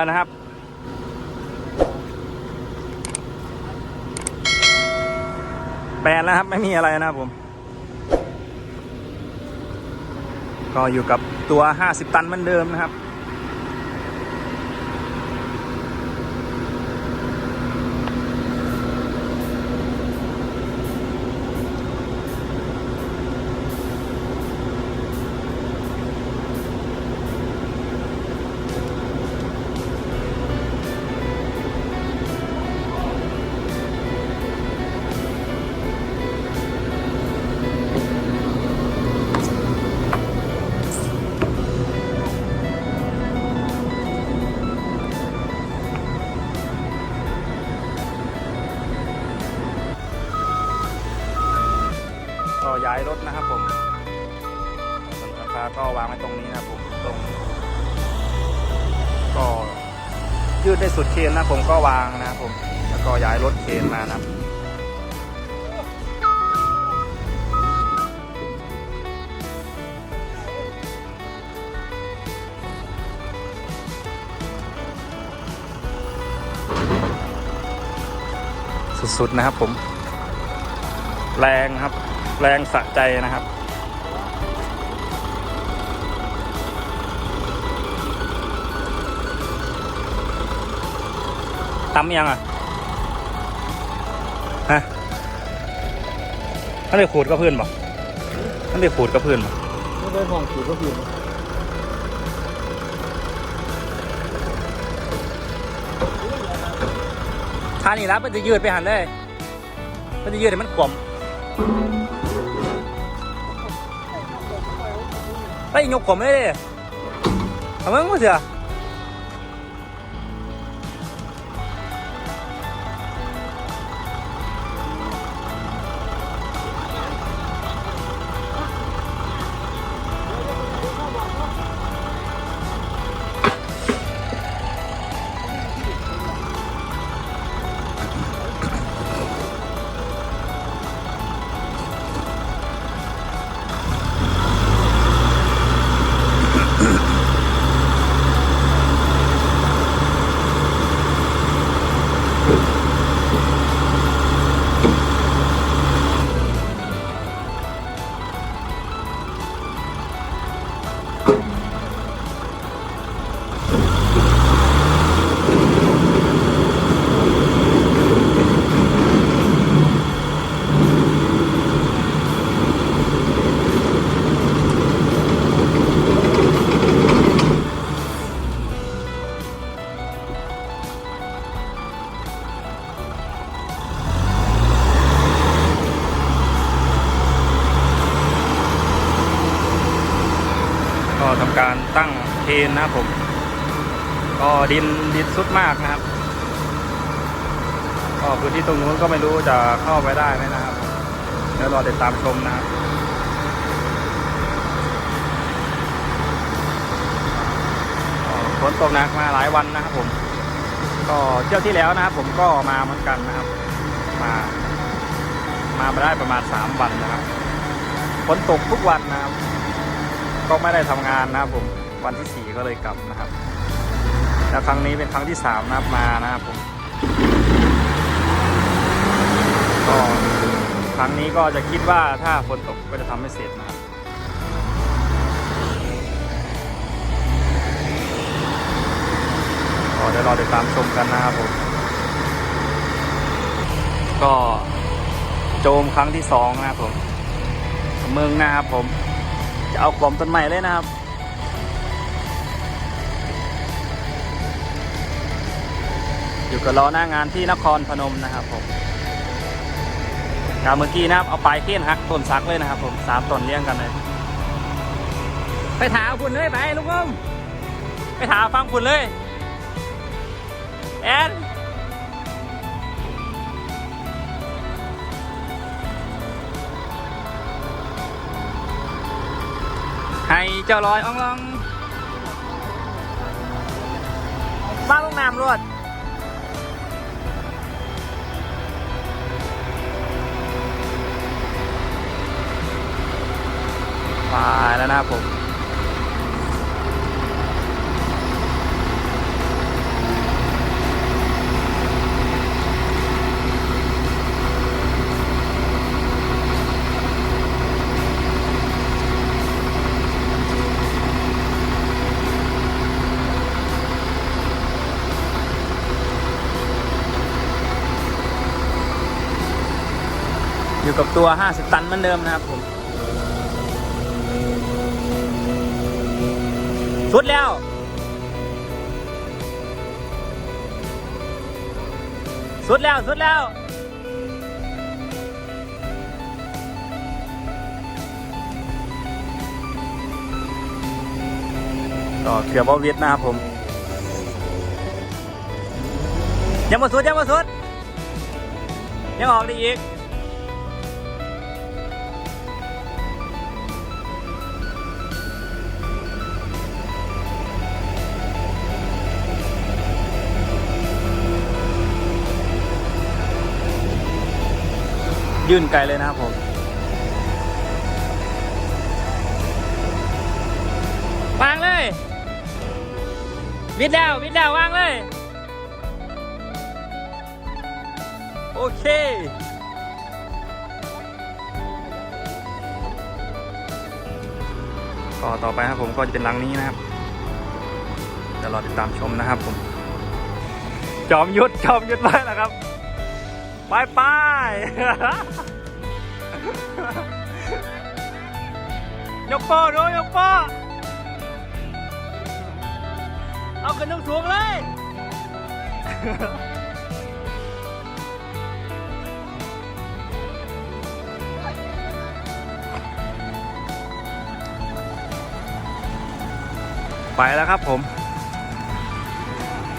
ก็ไปแล้วนะครับ แปลนแล้วครับไม่มีอะไรนะครับผม ก็อยู่กับตัว 50 ตันเหมือนเดิมนะครับ ย้ายรถนะครับผมส่วนราคาก็วางไว้ตรงนี้นะครับผมตรงก็ยืดได้สุดเคนนะผมก็วางนะครับผม แล้วก็ย้ายรถเคนมานะครับสุดๆนะครับผม แรงครับ แรงสะใจนะครับตำยังอะ ฮะท่านไปขูดกับเพื่อนบอกท่านไปขูดกับเพื่อนบอกไม่ได้ห้องสูก็คือท่านี่รับมันจะยืดไปหันเลยมันจะยืดให้มันกลม ยกผมเลยทำไมมึงเสีย นนะครับผม ก็ดินดินสุดมากนะครับ ก็พื้นที่ตรงนู้นก็ไม่รู้จะเข้าไปได้ไหมนะครับผมเดี๋ยวรอติดตามชมนะครับฝนตกหนักมาหลายวันนะครับผม ก็เที่ยวที่แล้วนะครับผมก็มาเหมือนกันนะครับ มา มาไปได้ประมาณสามวันนะครับฝนตกทุกวันนะครับ ก็ไม่ได้ทำงานนะครับผม วันที่สี่ก็เลยกลับนะครับ แล้วครั้งนี้เป็นครั้งที่สามนะครับมานะครับผมก็ครั้งนี้ก็จะคิดว่าถ้าฝนตกก็จะทำให้เสร็จนะครับก็เดี๋ยวรอติดตามชมกันนะครับผมก็โจมครั้งที่สองนะครับผมเมืองนะครับผมจะเอากลมต้นใหม่เลยนะครับ อยู่กับล้อหน้างานที่นครพนมนะครับผมการเมื่อกี้นะครับเอาปลายเทียนหักต้นซักเลยนะครับ ผมสามต้นเลี้ยงกันเลย ไปถามคุณเลยไปลูกอมไปถามฟังคุณเลยแอนให้เจ้าลอยอ่องลองบ้านลงน้ำรวด มาแล้วนะครับผมอยู่กับตัว 50 ตันเหมือนเดิมนะครับผม สุดแล้ว สุดแล้ว สุดแล้วก็เกือบว่าเวียดนะครับผม ยังมาสุดยังมาสุด ยังออกได้อีก ยื่นไกลเลยนะครับผมวางเลย วิดดาววิดดาววางเลย โอเคก็ต่อไปครับผมก็จะเป็นหลังนี้นะครับเดี๋ยวรอติดตามชมนะครับผม จอมยุทธจอมยุทธไว้แล้วครับ ไปไปยกโป้ดูยกโป้เอาขึ้นสูงเลยไปแล้วครับผม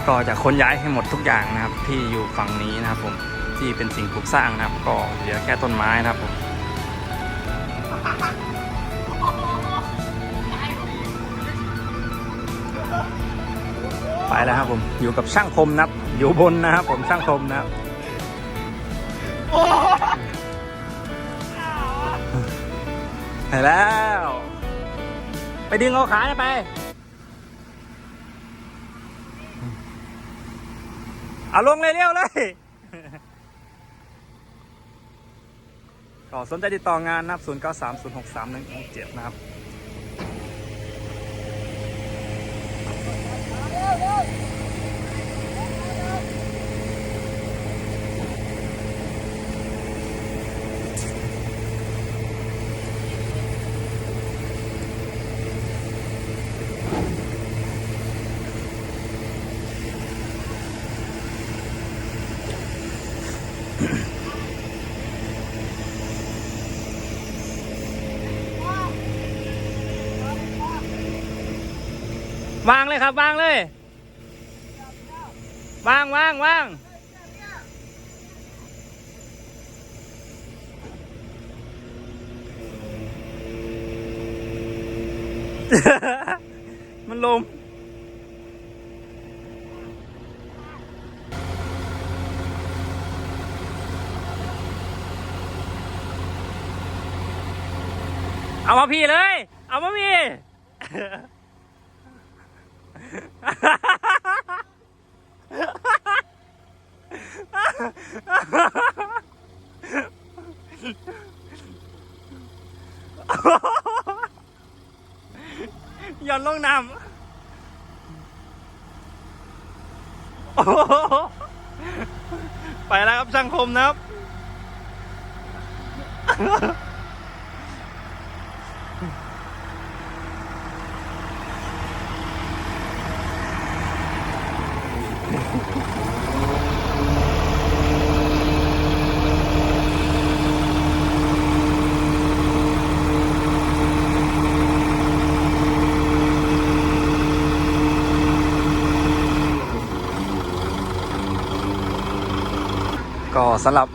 ก็จะค้นย้ายให้หมดทุกอย่างนะครับ ที่อยู่ฝั่งนี้นะครับผม ที่เป็นสิ่งปลูกสร้างนะครับ ก็เหลือแค่ต้นไม้นะครับผมไปแล้วครับผมอยู่กับช่างคมนะครับ อยู่บนนะครับผมช่างคมนะครับไปแล้ว ไปดึงเอาขาเนี่ยไปเอาลงเลยเร็วเลย ก็สนใจติดต่องานนะครับ 0 9 3 0 6 3 1 6 7 นะครับ วางเลยครับวางเลยวางวางวางมันลมเอามาพี่เลย เอามาพี่ ย่อนลงน้ำโอ้โหไปแล้วครับช่างคมนะครับ ก็สำหรับ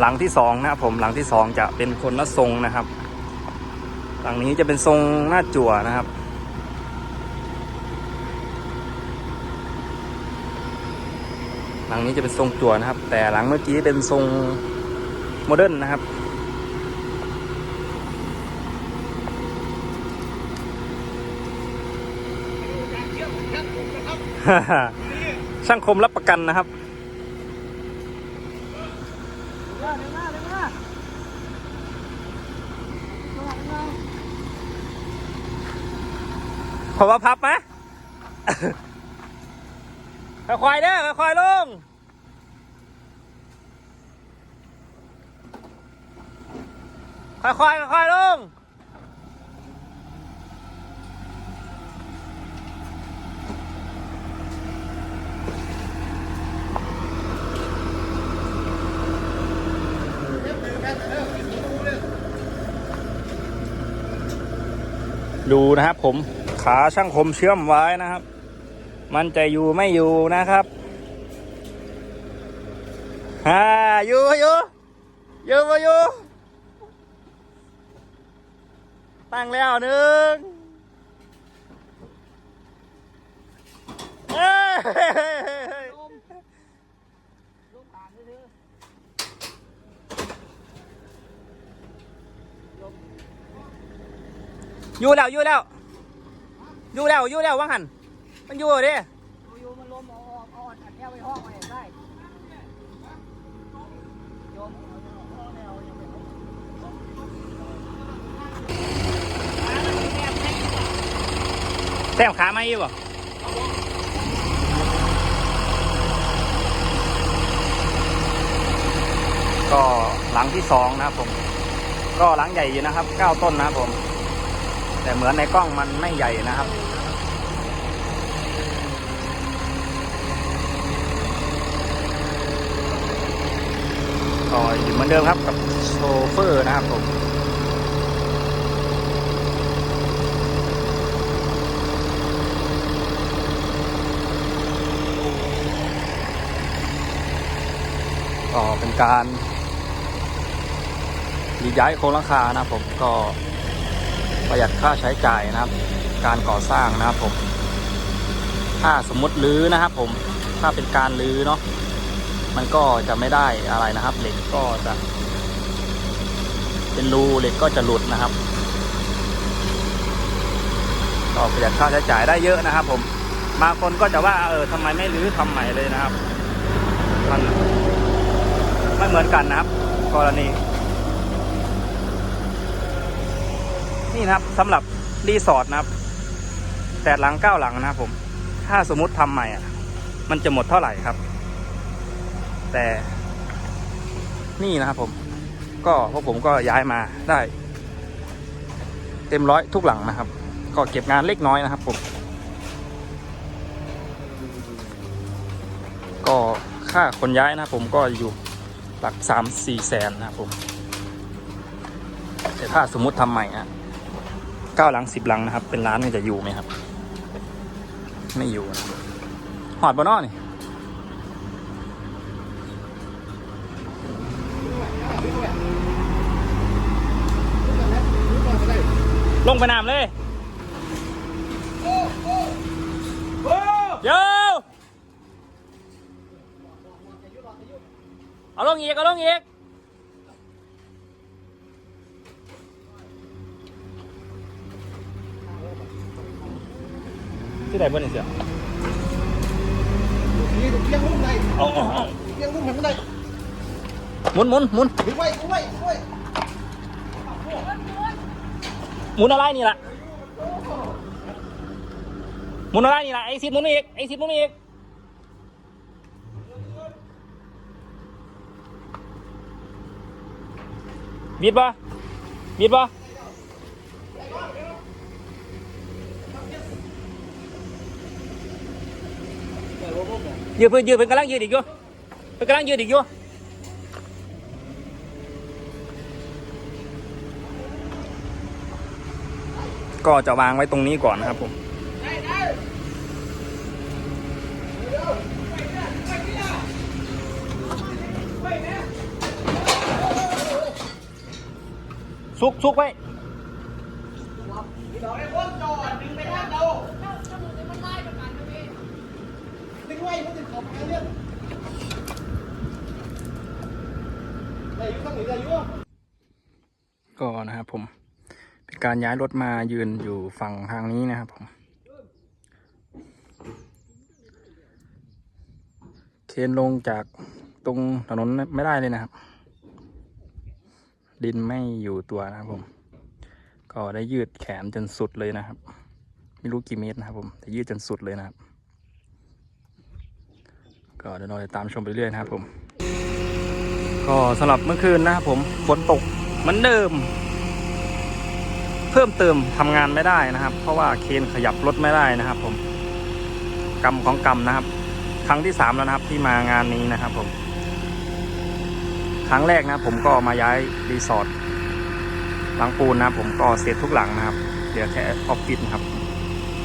หลังที่สองนะครับผมหลังที่สองจะเป็นคนละทรงนะครับ หลังนี้จะเป็นทรงหน้าจั่วนะครับ หลังนี้จะเป็นทรงจั่วนะครับ แต่หลังเมื่อกี้เป็นทรงโมเดิร์นนะครับช่างคมรับประกันนะครับ ขอว่าพับไหมค่อยๆเด้อค่อยๆลงค่อยๆค่อยๆลงดูนะครับผม ขาช่างคมเชื่อมไว้นะครับ มันจะอยู่ไม่อยู่นะครับฮ่าอยู่อยู่อยู่มาอยู่ตั้งแล้วหนึ่งเอ้ยอยู่แล้วอยู่แล้ว อยู่แล้วอยู่แล้วว่างหันมันอยู่เด้อยู่มันลมเอาออกเอาออกอัดแก้วไปห้องไว้ได้โยมเอาแนวยังไม่เอาแต้มขาไม่อยู่บ่ก็หลังที่สองนะครับผม ก็หลังใหญ่อยู่นะครับเก้าต้นนะครับผม แต่เหมือนในกล้องมันไม่ใหญ่นะครับก็อยู่เหมือนเดิมครับกับโชเฟอร์นะครับผมก็เป็นการย้ายโครงหลังคานะผมก็ ประหยัดค่าใช้จ่ายนะครับ การก่อสร้างนะครับผม ถ้าสมมติรื้อนะครับผมถ้าเป็นการรื้อเนาะมันก็จะไม่ได้อะไรนะครับ เหล็กก็จะ เป็นรูเหล็กก็จะหลุดนะครับก็ประหยัดค่าใช้จ่ายได้เยอะนะครับ ผมบางคนก็จะว่าเออทำไมไม่รื้อทำใหม่เลยนะครับ มันไม่เหมือนกันนะครับ กรณี นี่นะครับสำหรับรีสอร์ทนะครับแปดหลังเก้าหลังนะครับผม ถ้าสมมติทำใหม่อะ มันจะหมดเท่าไหร่ครับ แต่นี่นะครับผม ก็พวกผมก็ย้ายมาได้ เต็มร้อยทุกหลังนะครับ ก็เก็บงานเล็กน้อยนะครับผม ก็ค่าคนย้ายนะผมก็อยู่หลักสามสี่แสนนะครับผม แต่ถ้าสมมติทำใหม่อะ เก้าหลังสิบหลังนะครับ เป็นร้านมันจะอยู่ไหมครับ ไม่อยู่หอดบนนอนี่ลงไปน้ำเลยเดี๋ยวเอาลงอีกเอาลงอีก ไหนบ้างเนี่ยเสียนี่เลี้ยงลูกได้เอาเอาเอาเลี้ยงลูกมันไม่ได้หมุนหมุนหมุนไว้ไว้ไว้หมุนอะไรนี่ล่ะหมุนอะไรนี่ล่ะไอ้สิบหมุนอีกไอ้สิบหมุนอีกบีดปะบีดปะ ยืดเพื่นยืดเพื่นกำลังยืดอีกอยู่เพื่นกำลังยืดอีกอยู่ก็จะวางไว้ตรงนี้ก่อนนะครับผมซุกซุกไว้ ถือไว้มันจะขอบเรื่องได้อยู่ข้างหนึ่งได้อยู่ ก็นะครับผม เป็นการย้ายรถมายืนอยู่ฝั่งทางนี้นะครับผม เคนลงจากตรงถนนไม่ได้เลยนะครับ ดินไม่อยู่ตัวนะครับผม ก็ได้ยืดแขนจนสุดเลยนะครับ ไม่รู้กี่เมตรนะครับผมแต่ยืดจนสุดเลยนะครับ ก็เดี๋ยวเราจะตามชมไปเรื่อยนะครับผม ก็สำหรับเมื่อคืนนะครับผมฝนตกเหมือนเดิม เพิ่มเติมทำงานไม่ได้นะครับ เพราะว่าเคนขยับรถไม่ได้นะครับ ผมกรรมของกรรมนะครับ ครั้งที่สามแล้วนะครับที่มางานนี้นะครับ ผม ครั้งแรกนะ ผมก็มาย้ายรีสอร์ทหลังปูนนะผมก็เสร็จทุกหลังนะครับเหลือแค่ออฟฟิศครับ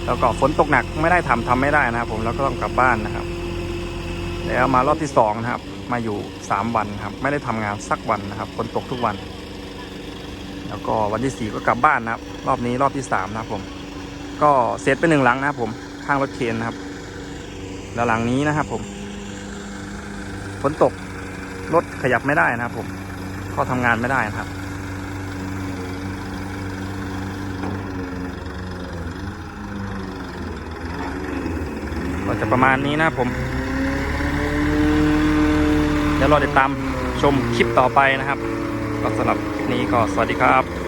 แล้วก็ฝนตกหนักไม่ได้ทำทำไม่ได้นะครับ ผมแล้วก็ต้องกลับบ้านนะครับ แล้วมารอบที่สองนะครับ มาอยู่สามวันครับ ไม่ได้ทำงานสักวันนะครับฝนตกทุกวัน แล้วก็วันที่สี่ก็กลับบ้านนะครับ รอบนี้รอบที่สามนะครับผม ก็เสร็จไปหนึ่งหลังนะครับผมข้างรถเคนนะครับ แล้วหลังนี้นะครับผมฝนตกรถขยับไม่ได้นะครับผม ก็ทำงานไม่ได้นะครับก็จะประมาณนี้นะครับผม เดี๋ยวรอติดตามชมคลิปต่อไปนะครับ ก็สำหรับคลิปนี้ก็สวัสดีครับ